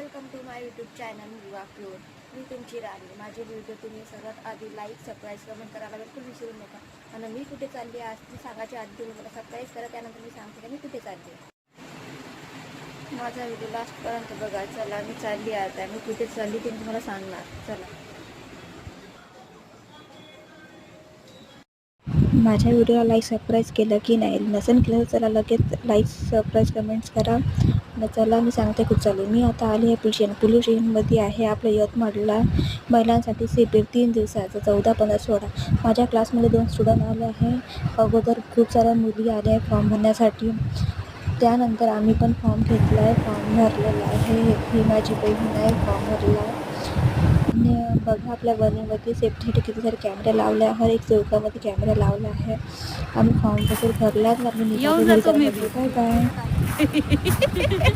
Welcome to my YouTube channel युवा pure मी तुमची राणी. माझे व्हिडिओ तुम्ही सर्वात आधी लाईक सबस्क्राईब कमेंट करायला बिलकुल विसरू नका. आणि मी कुठे चालली आज? ती सांगायची आधी तुम्ही मला सबस्क्राईब करा त्यानंतर मी सांगते मी कुठे चालली माझा व्हिडिओ लास्टपर्यंत बघा. चला मी चालली आता. मी कुठे चालली ते तुम्हाला सांगणार. चला. माझ्या व्हिडिओला लाईक सबस्क्राईब केलं की नाही? नसेल केलं तर चला लगेच लाईक सबस्क्राईब कमेंट्स करा. मग चला मी सांगते खूप चालू मी आता आली आहे पुलिस स्टेशनमध्ये आहे आपल्या यवतमाळला. महिलांसाठी शिबिर तीन दिवसाचं चौदा पंधरा सोळा. माझ्या क्लासमध्ये दोन स्टुडंट आले आहे. अगोदर खूप साऱ्या मुली आल्या आहे फॉर्म भरण्यासाठी. त्यानंतर आम्ही पण फॉर्म घेतला आहे फॉर्म भरलेला आहे. ही माझी बहीण आहे फॉर्म भरला आहे. आणि बघा आपल्या वणीमध्ये सेफ्टीसाठी किती सारे कॅमेरे लावले आहे. हर एक चौकामध्ये कॅमेरा लावला आहे. आम्ही फॉर्म वगैरे भरला. Bye bye